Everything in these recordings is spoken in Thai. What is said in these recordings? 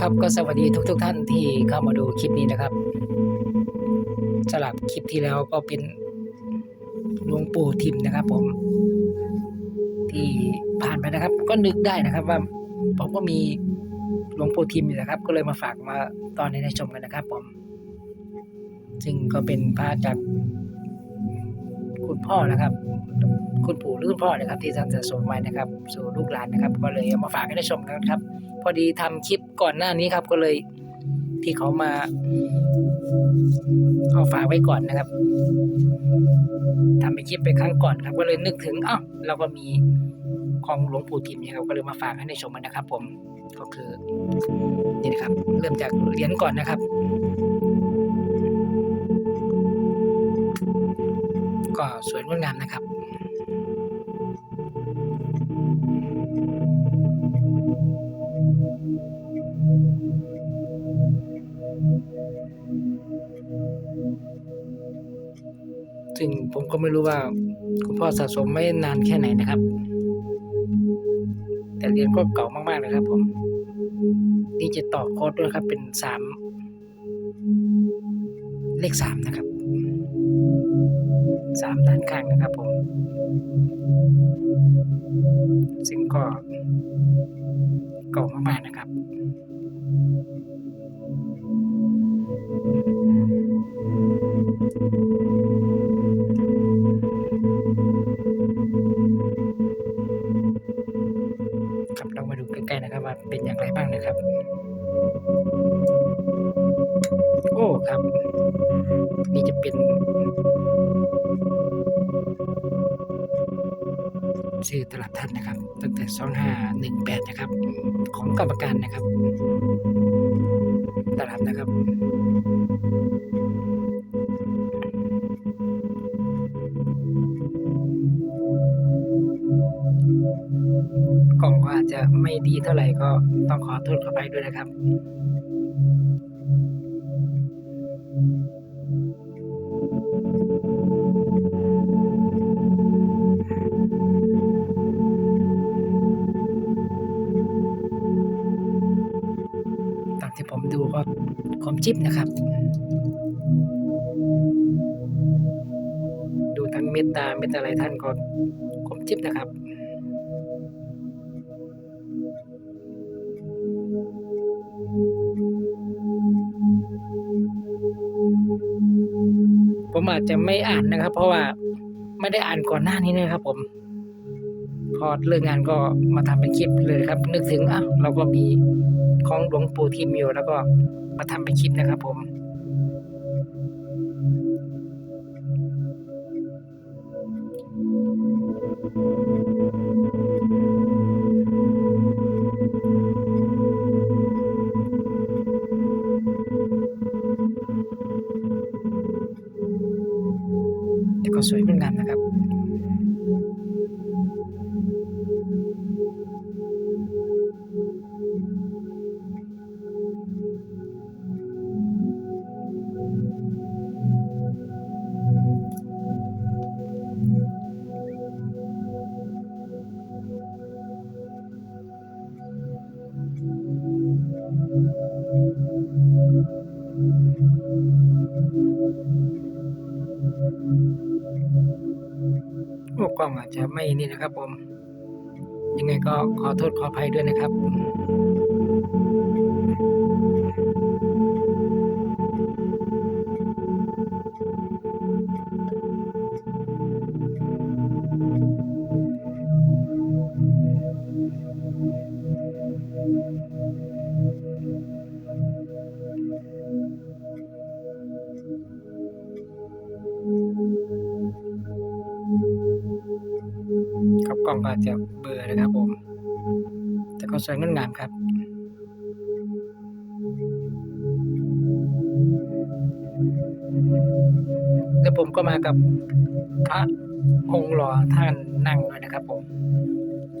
ครับก็สวัสดีทุกทท่านที่เข้ามาดูคลิปนี้นะครับสลับคลิปที่แล้วก็เป็นหลวงปู่ทิมนะครับ ผม ที่ผ่านไปนะครับ ก็นึกได้นะครับว่าผมก็มีหลวงปู่ทิมอยู่นะครับ ก็เลยมาฝากมาตอนนี้ให้ชมกันนะครับ ผม ซึ่งก็เป็นพระจาก คุณพ่อนะครับ คุณปู่หรือคุณพ่อนะครับ ที่ท่านสะสมไว้นะครับ สู่ลูกหลานนะครับ ก็เลยเอามาฝากให้ได้ชมกันครับ พอดีทำคลิปก่อนหน้านี้ครับ ก็เลยที่เขามาเอาฝากไว้ก่อนนะครับทำเป็นคลิปไปครั้งก่อนครับ ก็เลยนึกถึงอ้าวเราก็มีของหลวงปู่ทิมเนี่ยครับก็เลยมาฝากให้ได้ชมกันนะครับ ผมก็คือนี่นะครับ เริ่มจากเหรียญก่อนนะครับ สวยงดงามนะครับซึ่งผมก็ไม่รู้ว่าคุณพ่อสะสมไม่นานแค่ไหนนะครับ แต่เรียญก็เก่ามากๆเลยครับผม นี่จะต่อโค้ดด้วยครับเป็นสามเลขสามนะครับ สามด้านข้างนะครับผม ซึ่งก็เก่ามากๆนะครับครับเรามาดูใกล้ๆนะครับว่าเป็นอย่างไรบ้างนะครับ โอ้ครับ นี่จะเป็น ชื่อตลาดท่านนะครับ ตั้งแต่ 2518 นะครับ ของกรรมการนะครับ ตลาดนะครับกล่องก็อาจจะไม่ดีเท่าไหร่ก็ต้องขอโทษเขออภัยด้วยนะครับ คมชิปนะครับ ดูทั้งเมตตาเมตตาอะไรท่านก็คมชิปนะครับผมอาจจะไม่อ่านนะครับ เพราะว่าไม่ได้อ่านก่อนหน้านี้นะครับผม พอเลิกงานก็มาทำเป็นคลิปเลยครับ นึกถึงอะเราก็มีของหลวงปู่ทิมอยู่แล้วก็มาทำเป็นคลิปนะครับผม ล้องอาจจะไม่นี่นะครับผม ยังไงก็ขอโทษขออภัยด้วยนะครับครับก ล้องก็อาจะเบลอนะครับผม แต่ก็สวยงดงามครับแล้วผมก็มากับพระองค์หล่อท่านนั่งด้วยนะครับ ผม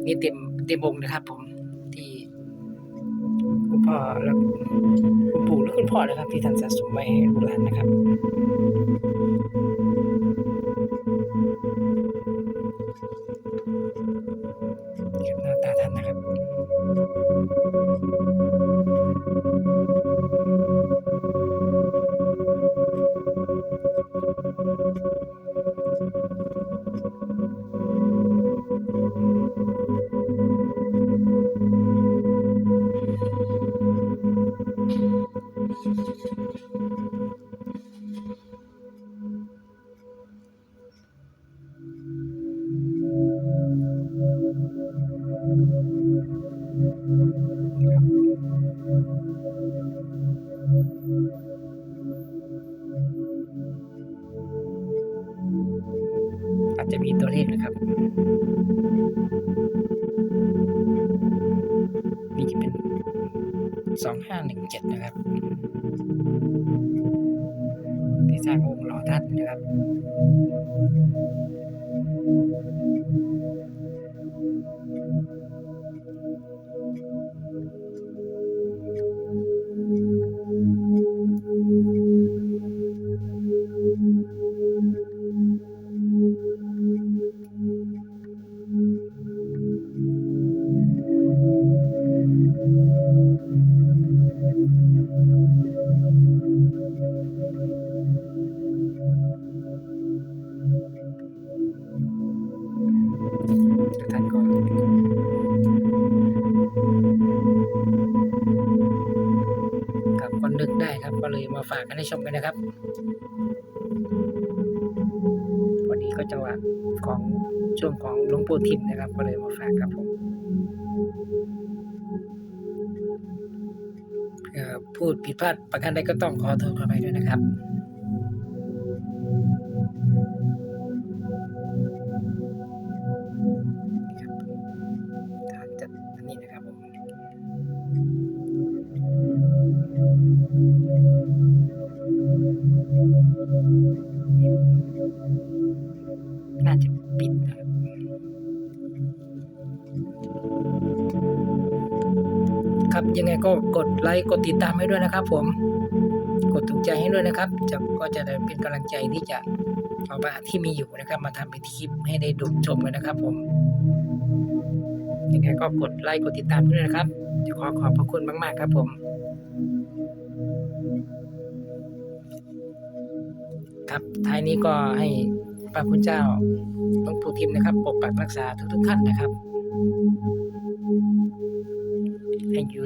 นี่เต็มเต็มองค์นะครับ ผมที่คุณพ่อและคุณปู่หรือคุณพ่อนะครับ ที่ท่านสะสมไว้ให้ลูกหลานนะครับ อาจจะมีตัวเลขนะครับ นี่จะเป็นสองห้าหนึ่งเจ็ดนะครับ ที่สร้างองค์หล่อท่านนะครับทุกากันให้ชมกันนะครับ วันนี้ก็จังหวะของช่วงของหลวงปู่ทิมนะครับ ก็เลยมาฝากครับผมพูดผิดพลาดประการใดก็ต้องขอโทษขอไปด้วยนะครับ ครับ ยังไงก็กดไลค์กดติดตามให้ด้วยนะครับ ผมกดถูกใจให้ด้วยนะครับ จะก็จะเป็นกำลังใจที่จะเอาบ้านที่มีอยู่นะครับ มาทำเป็นคลิปให้ได้ดูชมกันนะครับ ผมยังไงก็กดไลค์กดติดตามด้วยนะครับจะขอขอบพระคุณมาก ๆ ครับผมครับท้ายนี้ก็ให้พระคุณเจ้าหลวงปู่ทิมนะครับ ปกปักรักษาทุกๆท่านนะครับ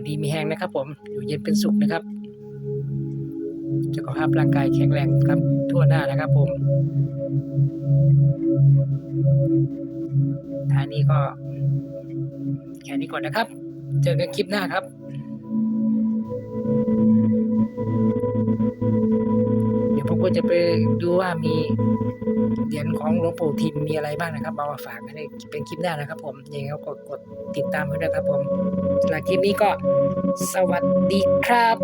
ดีมีแห้งนะครับ ผมอยู่เย็นเป็นสุขนะครับสุขภาพร่างกายแข็งแรงครับ ทั่วหน้านะครับ ผมท้ายนี้ก็ แค่นี้ก่อนนะครับ เจอกันคลิปหน้าครับเดี๋ยวผมก็จะไปดูว่ามีเหรียญของหลวงปู่ทิมมีอะไรบ้างนะครับเอามาฝากกันเป็นคลิปหน้านะครับ ผมยังไงก็กดกดติดตามให้ด้วยครับ ผมสำหรับคลิปนี้ก็ สวัสดีครับ